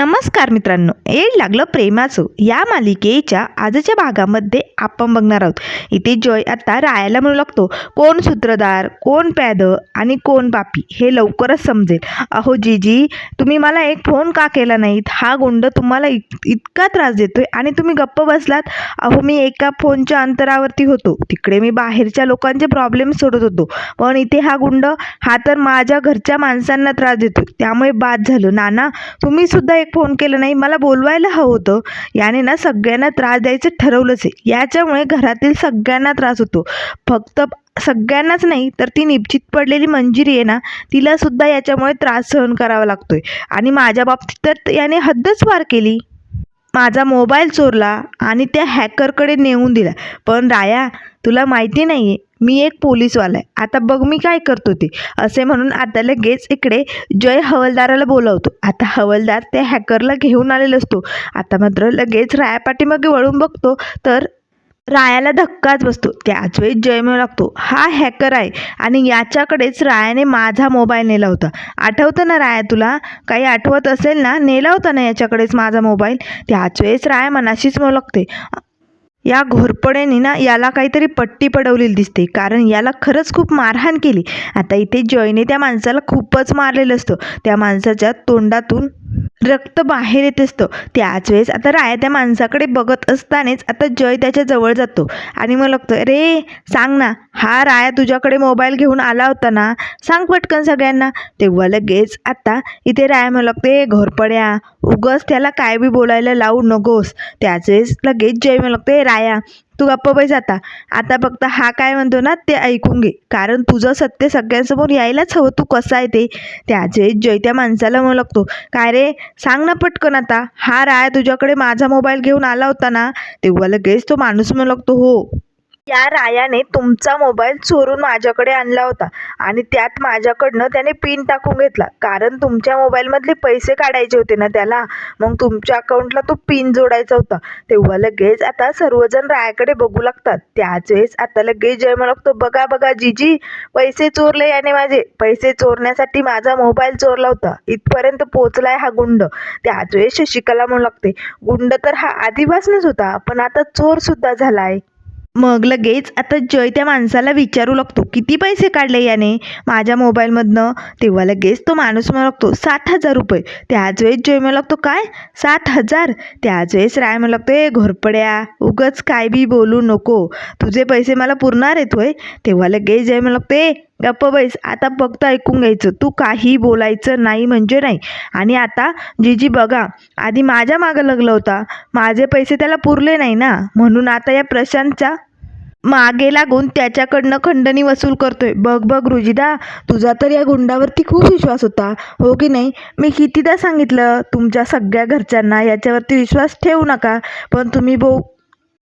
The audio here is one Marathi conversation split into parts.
नमस्कार मित्रांनो येड लागलं प्रेमाचं. या मालिकेच्या आजच्या भागामध्ये आपण बघणार आहोत. इथे जॉय आता रायाला म्हणू लागतो. कोण सूत्रधार कोण पॅद आणि कोण पापी हे लवकरच समजेल. अहो जीजी तुम्ही मला एक फोन का केला नाहीत? हा गुंड तुम्हाला इत इतका त्रास देतोय आणि तुम्ही गप्प बसलात. अहो मी एका फोनच्या अंतरावरती होतो. तिकडे मी बाहेरच्या लोकांचे प्रॉब्लेम सोडत होतो. पण इथे हा गुंड हा तर माझ्या घरच्या माणसांना त्रास देतो त्यामुळे बाद झालं. नाना तुम्ही सुद्धा एक फोन केला नाही मला बोलवायला हवं होतं. याने ना सगळ्यांना त्रास द्यायचं ठरवलंच आहे. याच्यामुळे घरातील सगळ्यांना त्रास होतो. फक्त सगळ्यांनाच नाही तर ती निश्चित पडलेली मंजिरी आहे ना तिला सुद्धा याच्यामुळे त्रास सहन करावा लागतोय. आणि माझ्या बाबतीत तर याने हद्दच पार केली. माझा मोबाईल चोरला आणि त्या हॅकरकडे नेऊन दिला. पण राया तुला माहिती नाही आहे मी एक पोलीसवाला आहे. आता बघ मी काय करतो ते. असे म्हणून आता लगेच इकडे जय हवलदाराला बोलावतो. आता हवलदार त्या हॅकरला घेऊन आलेला असतो. आता मात्र लगेच राया पाठीमागे वळून बघतो तर रायाला धक्काच बसतो. त्याच वेळी जय मिळू लागतो हा हॅकर आहे. आणि याच्याकडेच रायाने माझा मोबाईल नेला होता. आठवतं ना राया तुला? काही आठवत असेल ना? नेला होता ना याच्याकडेच माझा मोबाईल? त्याच वेळेस राया मनाशीच म्हणू लागते या घोरपड्याने ना याला काहीतरी पट्टी पडवलेली दिसते. कारण याला खरंच खूप मारहाण केली. आता इथे जयने त्या माणसाला खूपच मारलेलं असतं. त्या माणसाच्या तोंडातून रक्त बाहेर येत असतं. त्याच वेळेस आता राया त्या माणसाकडे बघत असतानाच आता जय त्याच्याजवळ जातो. आणि मग लागतो रे सांग ना हा राया तुझ्याकडे मोबाईल घेऊन आला होता ना? सांग पटकन सगळ्यांना. तेव्हा लगेच आता इथे राया म्हणू लागते घोरपड्या उगस त्याला काय बी बोलायला लावू नकोस. त्याच वेळेस लगेच जय म्हणू लागते राया तू गप्प बैस आता. आता फक्त हा काय म्हणतो ना ते ऐकून घे. कारण तुझं सत्य सगळ्यांसमोर यायलाच हवं. तू कसं आहे ते? त्याचे जय त्या माणसाला म्हणू लागतो. काय रे? सांग ना पटकन आता. हा राय तुझ्याकडे माझा मोबाईल घेऊन आला होता ना? तेव्हा लगेच तो माणूस म्हणू लागतो हो. या रायाने तुमचा मोबाईल चोरून माझ्याकडे आणला होता. आणि त्यात माझ्याकडनं त्याने पिन टाकून घेतला. कारण तुमच्या मोबाईलमधले पैसे काढायचे होते ना त्याला. मग तुमच्या अकाउंटला तो पिन जोडायचा होता. तेव्हा लगेच आता सर्वजण रायाकडे बघू लागतात. त्याच वेळेस आता लगेच जय म्हणतो बघा बघा जीजी पैसे चोरले याने माझे. पैसे चोरण्यासाठी माझा मोबाईल चोरला होता. इथपर्यंत पोचलाय हा गुंड. त्याच वेळेस शशिकला म्हणू लागते गुंड तर हा आधीपासूनच होता पण आता चोर सुद्धा झालाय. मग लगेच आता जय त्या माणसाला विचारू लागतो किती पैसे काढले याने? माझ्या मोबाईलमधनं. तेव्हा लगेच तो माणूस म्हणू लागतो सात हजार रुपये. त्याच वेळेस जय म्हणू लागतो काय? सात हजार? त्याच वेळेस राय म्हणू लागतो ए घोरपड्या उगच काय बी बोलू नको. तुझे पैसे मला पुरणार आहेत होय. तेव्हा लगेच जय म्हणू लागतो ए गप्प बैस आता फक्त ऐकून घ्यायचं. तू काही बोलायचं नाही म्हणजे नाही. आणि आता जीजी बघा आधी माझ्या मागं लागला होता. माझे पैसे त्याला पुरले नाही ना. म्हणून आता या प्रशांतचा मागे लागून त्याच्याकडनं खंडणी वसूल करतोय. बघ बघ रुजिदा तुझा तर या गुंडावरती खूप विश्वास होता. हो की नाही? मी कितीदा सांगितलं तुमच्या सगळ्या घरच्यांना याच्यावरती विश्वास ठेवू नका. पण तुम्ही बो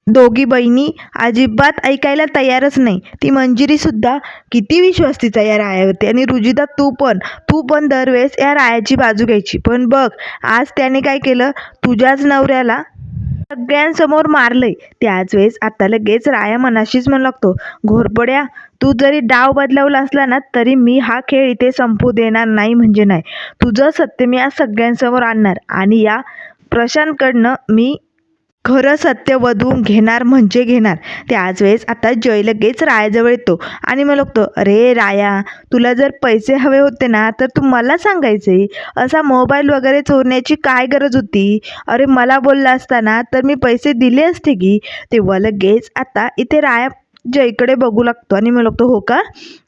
दोघी बहिणी अजिबात ऐकायला तयारच नाही. ती मंजिरीसुद्धा किती विश्वासतीचा या राया होती. आणि रुजिदा तू पण तू पण दरवेळेस या रायाची बाजू घ्यायची. पण बघ आज त्याने काय केलं? तुझ्याच नवऱ्याला सगळ्यांसमोर मारलंय. त्याच वेळेस आता लगेच राया मनाशीच म्हणू लागतो घोरपड्या तू जरी डाव बदलवला असला ना तरी मी हा खेळ इथे संपू देणार नाही म्हणजे नाही. तुझं सत्य मी आज सगळ्यांसमोर आणणार. आणि या प्रशांतकडनं मी खरं सत्य वधून घेणार म्हणजे घेणार. त्याच वेळेस आता जय लगेच रायाजवळ येतो. आणि मग लागतो अरे राया तुला जर पैसे हवे होते ना तर तू मला सांगायचे. असा मोबाईल वगैरे चोरण्याची काय गरज होती? अरे मला बोलला असताना तर मी पैसे दिले असते की? तेव्हा लगेच आता इथे राया जयकडे बघू लागतो. आणि मग लागतो हो का?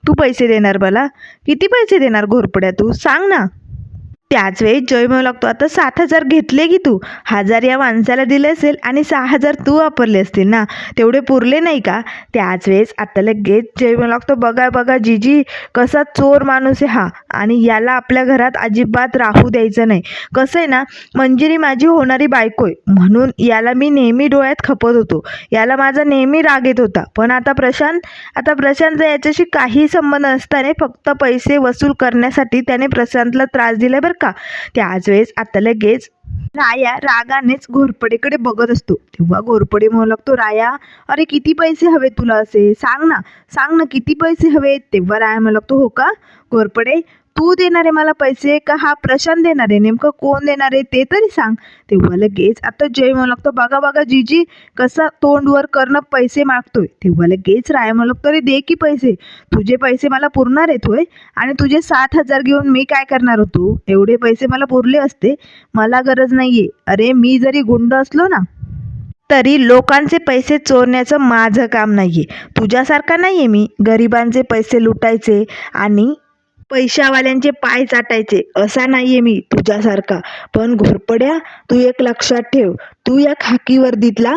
तू पैसे देणार मला? किती पैसे देणार घोरपड्या तू? सांग ना. त्याच वेळी जय म्हणू लागतो आता सात हजार घेतले की तू? हजार या माणसाला दिले असेल आणि सहा हजार तू वापरले असतील ना? तेवढे पुरले नाही का? त्याच वेळेस आता लगेच जय म्हणू लागतो बघा बघा जीजी कसा चोर माणूस आहे हा. आणि याला आपल्या घरात अजिबात राहू द्यायचं नाही. कसं आहे ना मंजिरी माझी होणारी बायको आहे. म्हणून याला मी नेहमी डोळ्यात खपत होतो. याला माझा नेहमी राग येत होता. पण आता प्रशांत आता प्रशांतचा याच्याशी काही संबंध नसताना फक्त पैसे वसूल करण्यासाठी त्याने प्रशांतला त्रास दिला बरं का? त्याच वेळेस आता लगेच राया रागानेच घोरपडेकडे बघत असतो. तेव्हा घोरपडे म्हणू लागतो राया अरे किती पैसे हवे तुला असे? सांग ना सांग ना किती पैसे हवे तेव्हा राया म्हणू लागतो हो का? घोरपडे तू देणार आहे मला पैसे का हा प्रशांत देणार? आहे नेमकं कोण देणार आहे ते तरी सांग. तेव्हा लगेच आता जय म्हणू लागतो बघा बघा जीजी कसा तोंडवर करणं पैसे मागतोय. तेव्हा लगेच राय म्हणू लागतो अरे दे की पैसे. तुझे पैसे मला पुरणार आहेत होय. आणि तुझे सात हजार घेऊन मी काय करणार होतो? एवढे पैसे मला पुरले असते. मला गरज नाहीये. अरे मी जरी गुंड असलो ना तरी लोकांचे पैसे चोरण्याचं माझं काम नाही आहे तुझ्यासारखा आहे मी. गरिबांचे पैसे लुटायचे आणि पैशावाल्यांचे पाय चाटायचे. असा नाहीये मी तुझ्यासारखा. पण घोरपड्या तू एक लक्षात ठेव. तू या खाकी वर्दीतला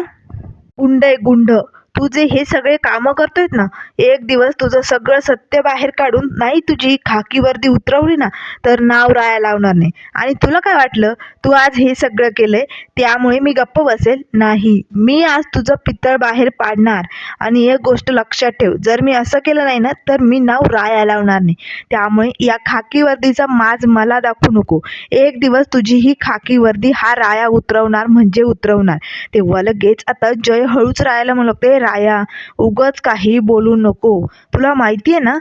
गुंड आहे गुंड. तू जे हे सगळे कामं करतोयस ना एक दिवस तुझं सगळं सत्य बाहेर काढून नाही तुझी ही खाकी वर्दी उतरवली ना तर नाव राया लावणार नाही. आणि तुला काय वाटलं? तू आज हे सगळं केलंय त्यामुळे मी गप्प बसेल? नाही. मी आज तुझं पितळ बाहेर पाडणार. आणि एक गोष्ट लक्षात ठेव जर मी असं केलं नाही ना तर मी नाव राया लावणार नाही. त्यामुळे या खाकी वर्दीचा माज मला दाखवू नको. एक दिवस तुझी ही खाकी वर्दी हा राया उतरवणार म्हणजे उतरवणार. तेव्हा लगेच आता जय हळूच रायाला म्हणू लागते राया उगच काही बोलू नको. तुला माहिती आहे ना?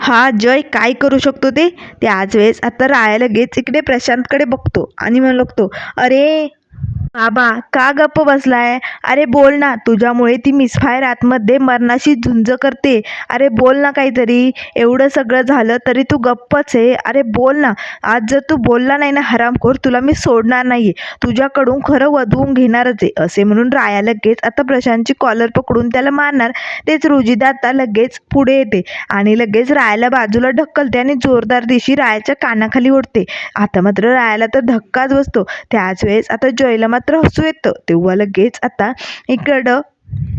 हा जय काय करू शकतो ते? त्याच वेळेस आता राया लगेच इकडे प्रशांतकडे बघतो आणि म्हणू लागतो अरे बाबा का गप्प बसलाय? अरे बोल ना तुझ्यामुळे ती मिसफायर आतमध्ये मरणाशी झुंज करते. अरे बोल ना काहीतरी एवढं सगळं झालं तरी तू गप्पच आहे. अरे बोल ना आज जर तू बोलला नाही ना हरामखोर तुला मी सोडणार नाही तुझ्याकडून खरं वधवून घेणारच आहे. असे म्हणून राया लगेच आता प्रशांतची कॉलर पकडून त्याला मारणार. तेच रुजिदा आता लगेच पुढे येते आणि लगेच रायाला बाजूला ढकलते आणि जोरदार दिशी रायाच्या कानाखाली ओढते. आता मात्र रायाला तर धक्काच बसतो. त्याच वेळेस आता जयला मात्र हसू येतं. तेव्हा लगेच आता इकडं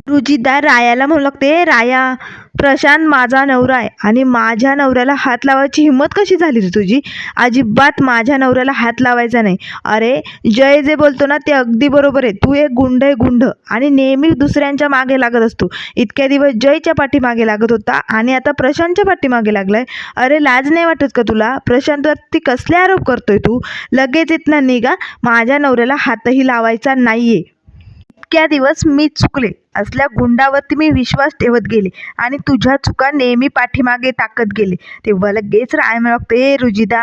रुजिदा रायाला म्हणू लागते राया प्रशांत माझा नवरा आहे आणि माझ्या नवऱ्याला हात लावायची हिंमत कशी झाली रे तुझी? अजिबात माझ्या नवऱ्याला हात लावायचा नाही. अरे जय जे बोलतो ना ते अगदी बरोबर आहे. तू एक गुंड आहे गुंड. आणि नेहमी दुसऱ्यांच्या मागे लागत असतो. इतक्या दिवस जयच्या पाठीमागे लागत होता आणि आता प्रशांतच्या पाठीमागे लागलाय. अरे लाज नाही वाटत का तुला? प्रशांतवरती कसले आरोप करतोय तू? लगेच इथनं निघा. माझ्या नवऱ्याला हातही लावायचा नाहीये. इतक्या दिवस मी चुकले. असल्या गुंडावरती मी विश्वास ठेवत गेले आणि तुझ्या चुका नेहमी पाठीमागे टाकत गेले. तेव्हा लगेच राय लागते रुजिदा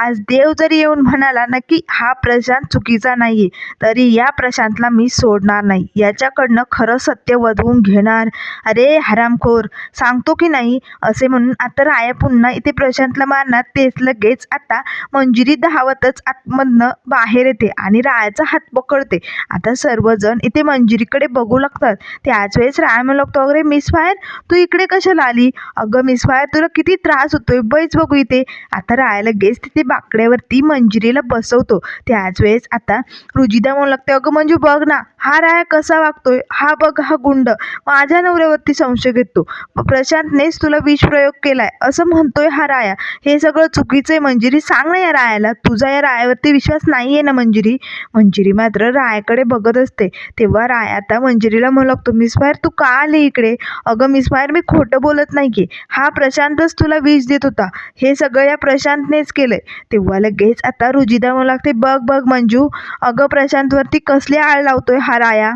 आज देव जरी येऊन म्हणाला ना की हा प्रशांत चुकीचा नाहीये तरी या प्रशांतला मी सोडणार नाही. याच्याकडनं खरं सत्य वधवून घेणार. अरे हरामखोर सांगतो की नाही? असे म्हणून आता राया पुन्हा इथे प्रशांतला मारणार. तेच लगेच आता मंजिरी धावतच आतमधनं बाहेर येते आणि रायाचा हात पकडते. आता सर्वजण इथे मंजिरीकडे बघू लागतात. त्याच वेळेस राय म्हणू लागतो अरे मिस फायर तू इकडे कशाला आली? अगं मिस फायर तुला किती त्रास होतोय बैच बघू इथे. आता राय लगेच तिथे बाकड्यावरती मंजिरीला बसवतो. त्याच वेळेस आता रुजिदा म्हणू लागते अगं मंजू बघ ना हा राया कसा वागतोय? हा बघ हा गुंड माझ्या नवऱ्यावरती संशय घेतो. प्रशांतनेच तुला विष प्रयोग केलाय असं म्हणतोय हा राया. हे सगळं चुकीचं आहे मंजिरी सांग ना या रायाला. तुझा या रायावरती विश्वास नाही आहे ना मंजिरी? मंजिरी मात्र रायाकडे बघत असते. तेव्हा राय आता मंजिरीला म्हणू लागतो मिस फायर तू का आली इकडे? अगं मिस फायर मी खोटं बोलत नाहीये हा प्रशांतच तुला वीज देत होता. हे सगळं या प्रशांतनेच केलंय. तेव्हा लगेच आता रुजिदा म्हणू लागते बघ बघ मंजू. अगं प्रशांतवरती कसली आळ लावतोय हा राया?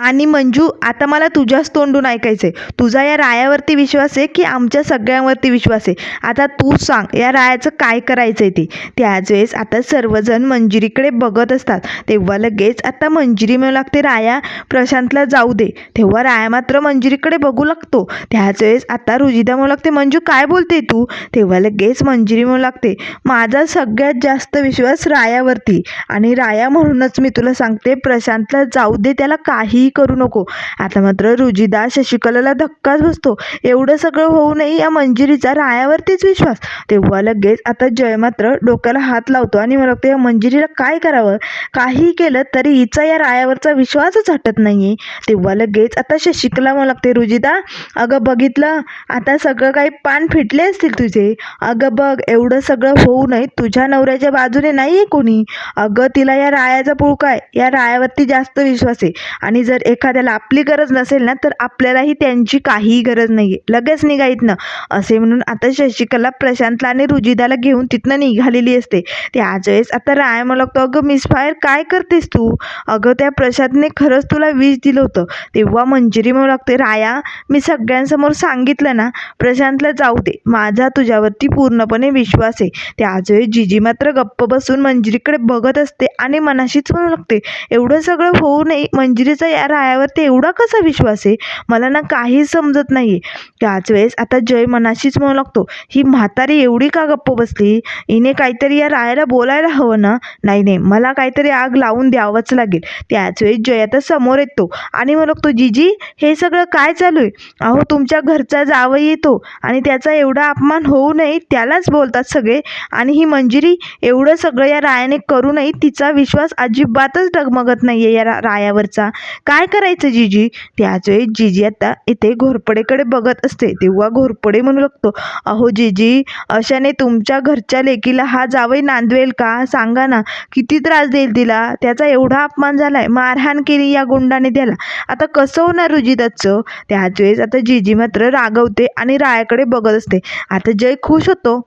आणि मंजू आता मला तुझ्याच तोंडून ऐकायचं आहे तुझा या रायावरती विश्वास आहे की आमच्या सगळ्यांवरती विश्वास आहे? आता तू सांग या रायाचं काय करायचं आहे ते? त्याच वेळेस आता सर्वजण मंजिरीकडे बघत असतात. तेव्हा लगेच आता मंजिरी म्हणू लागते राया प्रशांतला जाऊ दे. तेव्हा राया मात्र मंजिरीकडे बघू लागतो. त्याच वेळेस आता रुजिदा म्हणू लागते मंजू काय बोलते तू? तेव्हा लगेच मंजिरी म्हणू लागते माझा सगळ्यात जास्त विश्वास रायावरती. आणि राया म्हणूनच मी तुला सांगते प्रशांतला जाऊ दे त्याला काही करू नको. आता मात्र रुजिदा शशिकलाला धक्काच बसतो. एवढं सगळं होऊ नये या मंजिरीचा रायावरतीच विश्वास. तेव्हा लगेच आता जय मात्र डोक्याला हात लावतो आणि मला वाटतं या मंजिरीला काय करावं? काही केलं तरी हिचा या रायावरचा विश्वासच हटत नाहीये. तेव्हा लगेच आता शशिकला मला लागते रुजिदा अगं बघितलं? आता सगळं काही पान फिटले असतील तुझे. अगं बघ एवढं सगळं होऊ नये. तुझ्या नवऱ्याच्या बाजूने नाही आहे कोणी. अगं तिला या रायाचा पुळका आहे. या रायावरती जास्त विश्वास आहे. आणि जर जर एखाद्याला आपली गरज नसेल ना तर आपल्यालाही त्यांची काहीही गरज नाही आहे लगेच निघायत ना असे म्हणून आता शशिकला प्रशांतला आणि रुजिदाला घेऊन तिथनं निघालेली असते. त्याच वेळेस आता राया मला लागतो अगं मिस फायर काय करतेस तू? अगं त्या प्रशांतने खरंच तुला विष दिलं होतं. तेव्हा मंजिरी म्हणू लागते राया मी सगळ्यांसमोर सांगितलं ना प्रशांतला जाऊ दे. माझा तुझ्यावरती पूर्णपणे विश्वास आहे. त्याच वेळेस जिजी मात्र गप्प बसून मंजिरीकडे बघत असते आणि मनाशीच म्हणू लागते एवढं सगळं होऊ नये. मंजिरीचा या रायावरती एवढा कसा विश्वास आहे? मला ना काहीच समजत नाही आहे त्याच वेळेस आता जय मनाशीच म्हणू लागतो ही म्हातारी एवढी का गप्प बसली? हिने काहीतरी या रायाला बोलायला हवं ना? नाही नाही मला काहीतरी आग लावून द्यावंच लागेल. त्याच वेळेस जय आता समोर येतो आणि म्हणू लागतो जीजी हे सगळं काय चालू आहे? अहो तुमच्या घरचा जावं येतो आणि त्याचा एवढा अपमान होऊ नये त्यालाच बोलतात सगळे. आणि ही मंजिरी एवढं सगळं या रायाने करू नये तिचा विश्वास अजिबातच डगमगत नाही आहे या रा रायावरचा. काय करायचं जीजी? त्याच वेळी जीजी आता इथे घोरपडेकडे बघत असते. तेव्हा घोरपडे म्हणू लागतो अहो जीजी अशाने तुमच्या घरच्या लेकीला हा जावई नांदवेल का? सांगा ना किती त्रास देईल तिला? त्याचा एवढा अपमान झालाय. मारहाण केली या गुंडाने त्याला. आता कसं होणार रुजिदाचं त्याच वेळेस आता जीजी मात्र रागवते आणि रायाकडे बघत असते. आता जय खुश होतो.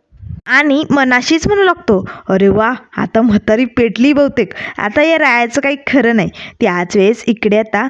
आणि मनाशीच म्हणू लागतो अरे वा आता म्हातारी पेटली बहुतेक. आता या रायाचं काही खरं नाही. त्याच वेळेस इकडे आता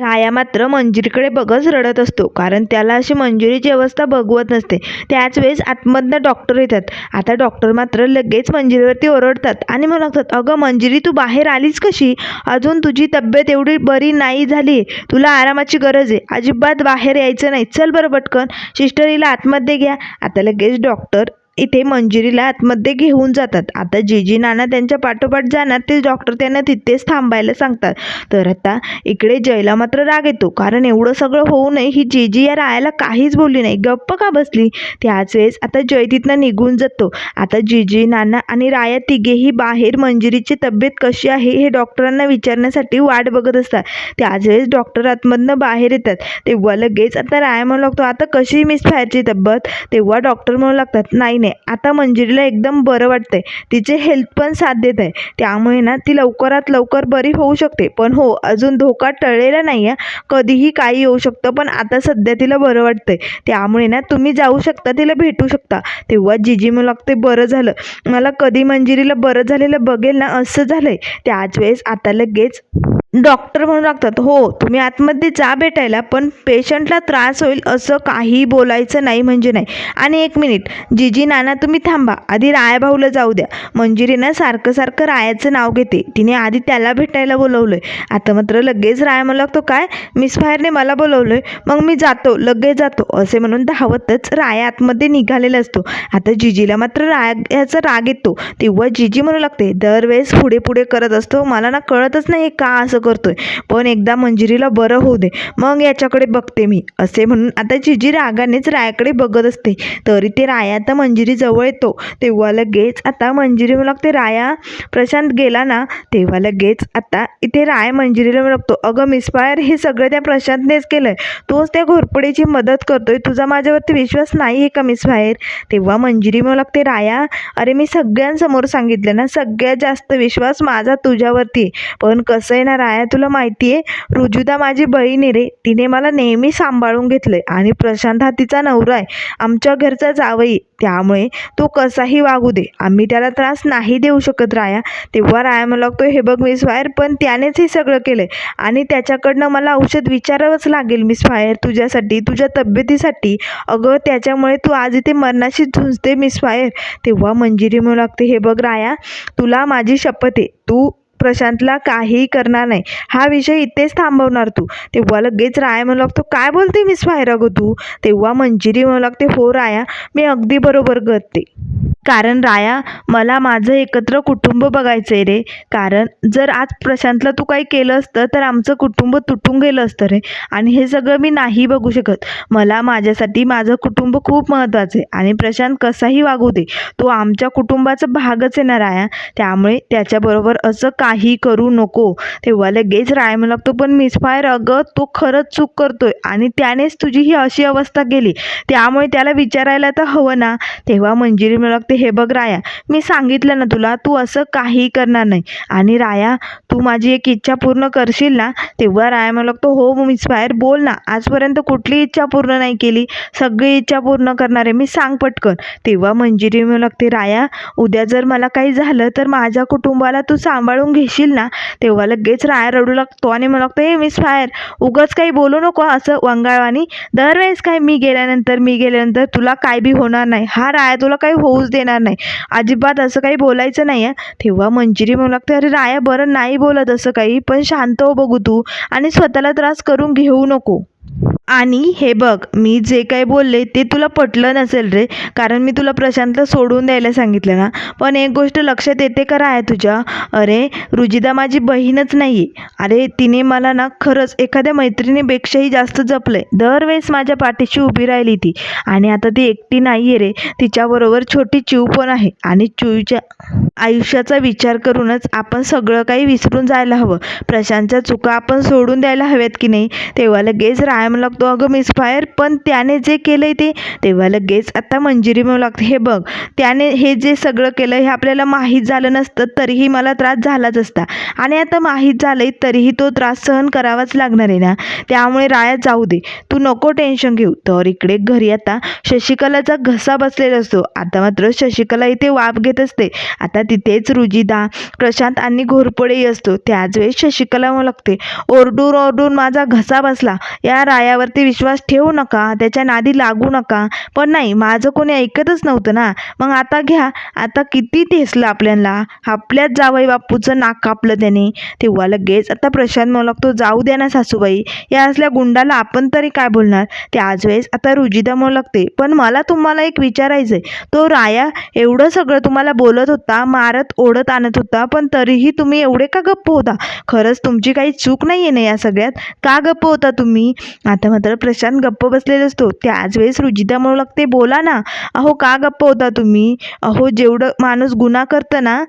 राया मात्र मंजिरीकडे बघत रडत असतो. कारण त्याला अशी मंजुरीची अवस्था बघवत नसते. त्याच वेळेस आतमधनं डॉक्टर येतात. आता डॉक्टर मात्र लगेच मंजिरीवरती ओरडतात आणि म्हणू लागतात अगं मंजिरी तू बाहेर आलीच कशी? अजून तुझी तब्येत एवढी बरी नाही झाली. तुला आरामाची गरज आहे. अजिबात बाहेर यायचं नाही. चल बरं पटकन. सिस्टरीला आतमध्ये घ्या. आता लगेच डॉक्टर इथे मंजिरीला आतमध्ये घेऊन जातात. आता जीजी नाना त्यांच्या पाठोपाठ जाणार ते डॉक्टर त्यांना तिथेच थांबायला सांगतात. तर आता इकडे जयला मात्र राग येतो. कारण एवढं सगळं होऊ नये ही जीजी या रायाला काहीच बोलली नाही. गप्प का बसली? त्याच वेळेस आता जय तिथनं निघून जातो. आता जीजी नाना आणि राया तिघेही बाहेर मंजिरीची तब्येत कशी आहे हे डॉक्टरांना विचारण्यासाठी वाट बघत असतात. त्याच वेळेस डॉक्टर आतमधनं बाहेर येतात. तेव्हा लगेच आता राया म्हणू लागतो आता कशी मिस फायरची तब्येत? तेव्हा डॉक्टर म्हणू लागतात नाही नाही. आता मंजिरीला एकदम बरं वाटतंय. तिचे हेल्थ पण साथ देत आहे. त्यामुळे ना ती लवकरात लवकर बरी होऊ शकते. पण हो अजून धोका टळलेला नाही आहे कधीही काही येऊ शकतं पण आता सध्या तिला बरं वाटतंय. त्यामुळे ना तुम्ही जाऊ शकता तिला भेटू शकता. तेव्हा जिजी मला लागते बरं झालं. मला कधी मंजिरीला बरं झालेलं बघेल ना असं झालंय. त्याच वेळेस आता लगेच डॉक्टर म्हणू लागतात. हो तुम्ही आतमध्ये जा भेटायला पण पेशंटला त्रास होईल असं काही बोलायचं नाही म्हणजे नाही. आणि एक मिनिट जीजी नाना तुम्ही थांबा आधी रायाभाऊला जाऊ द्या. मंजिरीनं सारखं सारखं रायाचं नाव घेते. तिने आधी त्याला भेटायला बोलवलं आहे आता मात्र लगेच राया म्हणू लागतो काय? मिस फायरने मला आहे मग मी जातो लगेच जातो असे म्हणून धावतच राया आतमध्ये निघालेला असतो. आता जिजीला मात्र रायाचा राग येतो. तेव्हा जिजी म्हणू लागते दरवेळेस पुढे पुढे करत असतो. मला ना कळतच नाही का असं करतोय. पण एकदा मंजिरीला बरं होऊ दे. मग याच्याकडे बघते मी. असे म्हणून आता जिजी रागानेच रायाकडे बघत असते. तरी ते राया आता मंजिरी जवळ येतो. तेव्हा लगेच आता मंजिरी म्हणू लागते राया प्रशांत गेला ना? तेव्हा लगेच आता इथे राय मंजिरीला म्हणू लागतो अगं मिसफायर हे सगळं त्या प्रशांतनेच केलंय. तोच त्या घोरपडीची मदत करतोय. तुझा माझ्यावरती विश्वास नाही आहे का मिसफायर तेव्हा मंजिरी म्हणू लागते राया अरे मी सगळ्यांसमोर सांगितलं ना सगळ्यात जास्त विश्वास माझा तुझ्यावरती आहे. पण कसं आहे ना राया तुला माहिती आहे रुजुदा माझी बहीण आहे रे. तिने मला नेहमी सांभाळून घेतलंय आणि प्रशांत हा तिचा नवरा आहे. आमच्या घरचा जावई त्यामुळे तो कसाही वागू दे. आम्ही त्याला त्रास नाही देऊ शकत राया. तेव्हा राया मला लागतो हे बघ मिस फायर पण त्यानेच हे सगळं केलंय. आणि त्याच्याकडनं मला औषध विचारावंच लागेल मिस फायर तुझ्यासाठी तुझ्या तब्येतीसाठी. अगं त्याच्यामुळे तू आज इथे मरणाशी झुंजते मिस फायर. तेव्हा मंजिरी म्हणू लागते हे बघ राया तुला माझी शपथ आहे. तू प्रशांतला काहीही करणार नाही. हा विषय इथेच थांबवणार तू. तेव्हा लगेच राया म्हणू लागतो काय बोलते मिस व्हायरा गो तू? तेव्हा मंजिरी म्हणू लागते हो राया मी अगदी बरोबर करते कारण राया मला माझं एकत्र कुटुंब बघायचं आहे रे. कारण जर आज प्रशांतला तू काही केलं असतं तर आमचं कुटुंब तुटून गेलं असतं रे. आणि हे सगळं मी नाही बघू शकत. मला माझ्यासाठी माझं कुटुंब खूप महत्त्वाचं आहे. आणि प्रशांत कसाही वागू दे तो आमच्या कुटुंबाचा भागच आहे ना राया. त्यामुळे त्याच्याबरोबर असं काही करू नको. तेव्हा लगेच राय म्हणू लागतो पण मिसफायर अगं तो खरंच चूक करतोय. आणि त्यानेच तुझी ही अशी अवस्था केली. त्यामुळे त्याला विचारायला तर हवं ना. तेव्हा मंजिरी म्हणू लागते लागते हे बघ राया मी सांगितलं ना तुला तू असं काही करणार नाही. आणि राया तू माझी एक इच्छा पूर्ण करशील ना तेव्हा राया मला लागतो हो मिस बोल ना. आजपर्यंत कुठली इच्छा पूर्ण नाही केली. सगळी इच्छा पूर्ण करणार आहे मी सांग पटकन. तेव्हा मंजिरी म्हणू लागते राया उद्या जर मला काही झालं तर माझ्या कुटुंबाला तू सांभाळून घेशील ना. तेव्हा लगेच राया रडू लागतो आणि मला लागतो हे मिस फायर उगाच काही बोलू नको असं वंगाळवानी दरवेळेस काय मी गेल्यानंतर मी गेल्यानंतर तुला काय बी होणार नाही. हा राया तुला काही होऊच दे येणार नाही. अजिबात असं काही बोलायचं नाही आहे तेव्हा मंजिरी म्हणू लागते अरे राया बरं नाही बोलत असं काही पण शांत हो बघू तू आणि स्वतःला त्रास करून घेऊ नको. आणि हे बघ मी जे काही बोलले ते तुला पटलं नसेल रे. कारण मी तुला प्रशांतला सोडून द्यायला सांगितलं ना. पण एक गोष्ट लक्षात येते का आहे तुझ्या? अरे रुजिदा माझी बहीणच नाही आहे अरे तिने मला ना खरंच एखाद्या मैत्रिणीपेक्षाही जास्त जपलं आहे दरवेळेस माझ्या पाठीशी उभी राहिली ती. आणि आता ती एकटी नाही आहे रे. तिच्याबरोबर छोटी चिव पण आहे. आणि चिवच्या आयुष्याचा विचार करूनच आपण सगळं काही विसरून जायला हवं. प्रशांतच्या चुका आपण सोडून द्यायला हव्यात की नाही? तेव्हा लगेच राय म्हणू लागतो अगं मिसफायर पण त्याने जे केलंय ते तेव्हा लगेच आता मंजिरी म्हणू लागते. हे बघ त्याने हे जे सगळं केलं हे आपल्याला माहीत झालं नसतं तरीही मला त्रास झालाच असता. आणि आता माहीत झालंय तरीही तो त्रास सहन करावाच लागणार आहे ना? त्यामुळे राया जाऊ दे. तू नको टेन्शन घेऊ. तर इकडे घरी आता शशिकलाचा घसा बसलेला असतो. आता मात्र शशिकला इथे वाप घेत असते. आता तिथेच रुजिदा प्रशांत आणि घोरपडेही असतो. त्याच वेळेस शशिकला म्हणू लागते ओरडून ओरडून माझा घसा बसला. या रायावरती विश्वास ठेवू नका त्याच्या नादी लागू नका. पण नाही माझं कोणी ऐकतच नव्हतं ना. मग आता घ्या. आता किती ठेसलं आपल्याला. आपल्याच जावई बापूचं नाक कापलं त्याने. तेव्हा लगेच आता प्रशांत म्हणू लागतो जाऊ द्या ना सासूबाई. या असल्या गुंडाला आपण तरी काय बोलणार? त्याच वेळेस आता रुजिदा म्हणू लागते पण मला तुम्हाला एक विचारायचं आहे तो राया एवढं सगळं तुम्हाला बोलत होता मारत ओढत आणत होता पण तरीही तुम्ही एवढे का गप्प होता? खरंच तुमची काही चूक नाही आहे ना या सगळ्यात? का गप्प होता तुम्ही? आता मात्र प्रशांत गप्प बसलेला असतो. त्याच वेळेस रुजिता म्हणू लागते बोला ना अहो का गप्प होता तुम्ही? अहो जेवढं माणूस गुन्हा करतं ना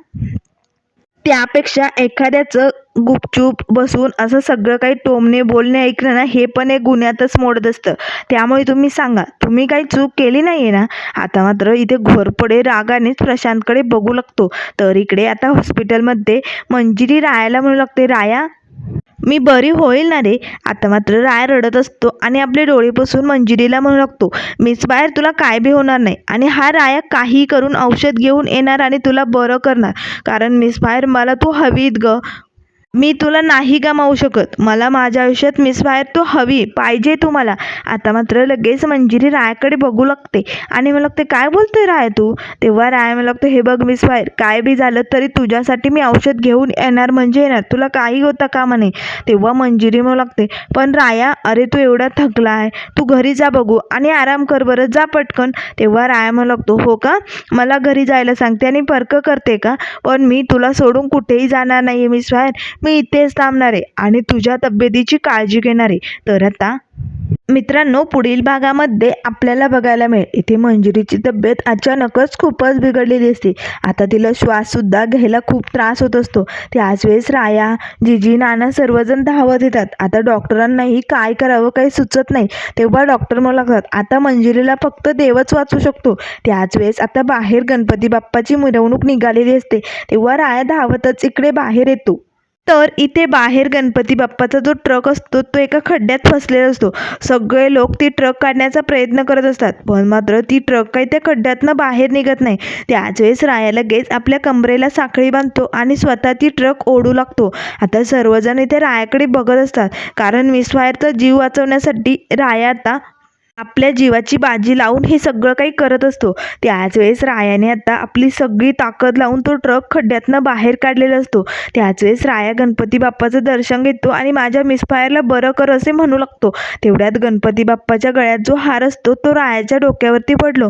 त्यापेक्षा एखाद्याचं गुपचूप बसून असं सगळं काही टोमणे बोलणे ऐकणं ना हे पण एक गुन्ह्यातच मोडत असतं. त्यामुळे तुम्ही सांगा तुम्ही काही चूक केली नाही आहे ना? आता मात्र इथे घोरपडे रागानेच प्रशांतकडे बघू लागतो. तर इकडे आता हॉस्पिटलमध्ये मंजिरी रायाला म्हणू लागते राया मी बरी होईल ना रे? आता मात्र राय रडत असतो आणि आपले डोळे पुसून मंजिरीला म्हणू लागतो मीच बाहेर तुला काय बी होणार नाही. आणि हा राया काही करून औषध घेऊन येणार आणि तुला बरं करणार. कारण मीच बाहेर मला तू हवीत ग. मी तुला नाही गमावू शकत. मला माझ्या आयुष्यात मिस बाहेर तू हवी पाहिजे तू मला आता मात्र लगेच मंजिरी रायाकडे बघू लागते. आणि मला लागते काय बोलते राय तू? तेव्हा राय मला लागतो हे बघ मिस बाहेर काय बी झालं तरी तुझ्यासाठी मी औषध घेऊन येणार म्हणजे येणार. तुला काही होता का म्हणे? तेव्हा मंजिरी मला लागते पण राया अरे तू एवढा थकला आहे. तू घरी जा बघू आणि आराम कर बरं. जा पटकन. तेव्हा राया मला लागतो हो का? मला घरी जायला सांगते आणि पर्क करते का? पण मी तुला सोडून कुठेही जाणार नाही आहे मिस बाहेर मी इथेच थांबणार आहे आणि तुझ्या तब्येतीची काळजी घेणार. आहे तर आता मित्रांनो पुढील भागामध्ये आपल्याला बघायला मिळेल. इथे मंजुरीची तब्येत अचानकच खूपच बिघडलेली असते. आता तिला श्वाससुद्धा घ्यायला खूप त्रास होत असतो. त्याच वेळेस राया जिजी नाना सर्वजण धावत येतात. आता डॉक्टरांनाही काय करावं काही सुचत नाही. तेव्हा डॉक्टर मला लागतात आता मंजिरीला फक्त देवच वाचू शकतो. त्याच वेळेस आता बाहेर गणपती बाप्पाची मिरवणूक निघालेली असते. तेव्हा राया धावतच इकडे बाहेर येतो. तर इथे बाहेर गणपती बाप्पाचा जो ट्रक असतो तो एका खड्ड्यात फसलेला असतो. सगळे लोक ती ट्रक काढण्याचा प्रयत्न करत असतात. पण मात्र ती ट्रक काही त्या खड्ड्यातनं बाहेर निघत नाही. त्याच वेळेस राया लगेच आपल्या कमरेला साखळी बांधतो आणि स्वतः ती ट्रक ओढू लागतो. आता सर्वजण इथे रायाकडे बघत असतात. कारण मिस फायरचा जीव वाचवण्यासाठी राया आता आपल्या जीवाची बाजी लावून हे सगळं काही करत असतो. त्याच वेळेस रायाने आता आपली सगळी ताकद लावून तो ट्रक खड्ड्यातनं बाहेर काढलेला असतो. त्याच वेळेस राया गणपती बाप्पाचं दर्शन घेतो आणि माझ्या मिसफायरला बरं कर असे म्हणू लागतो. तेवढ्यात गणपती बाप्पाच्या गळ्यात जो हार असतो तो रायाच्या डोक्यावरती पडलो.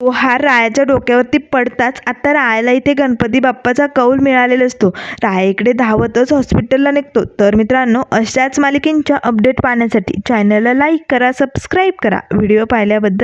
तो हार रायाच्या डोक्यावरती पडताच आता रायाला इथे गणपती बाप्पाचा कौल मिळालेला असतो. राया इकडे धावतच हॉस्पिटलला निघतो. तर मित्रांनो अशाच मालिकेंच्या अपडेट पाहण्यासाठी चॅनलला लाईक करा सबस्क्राईब करा. व्हिडिओ पाहिल्याबद्दल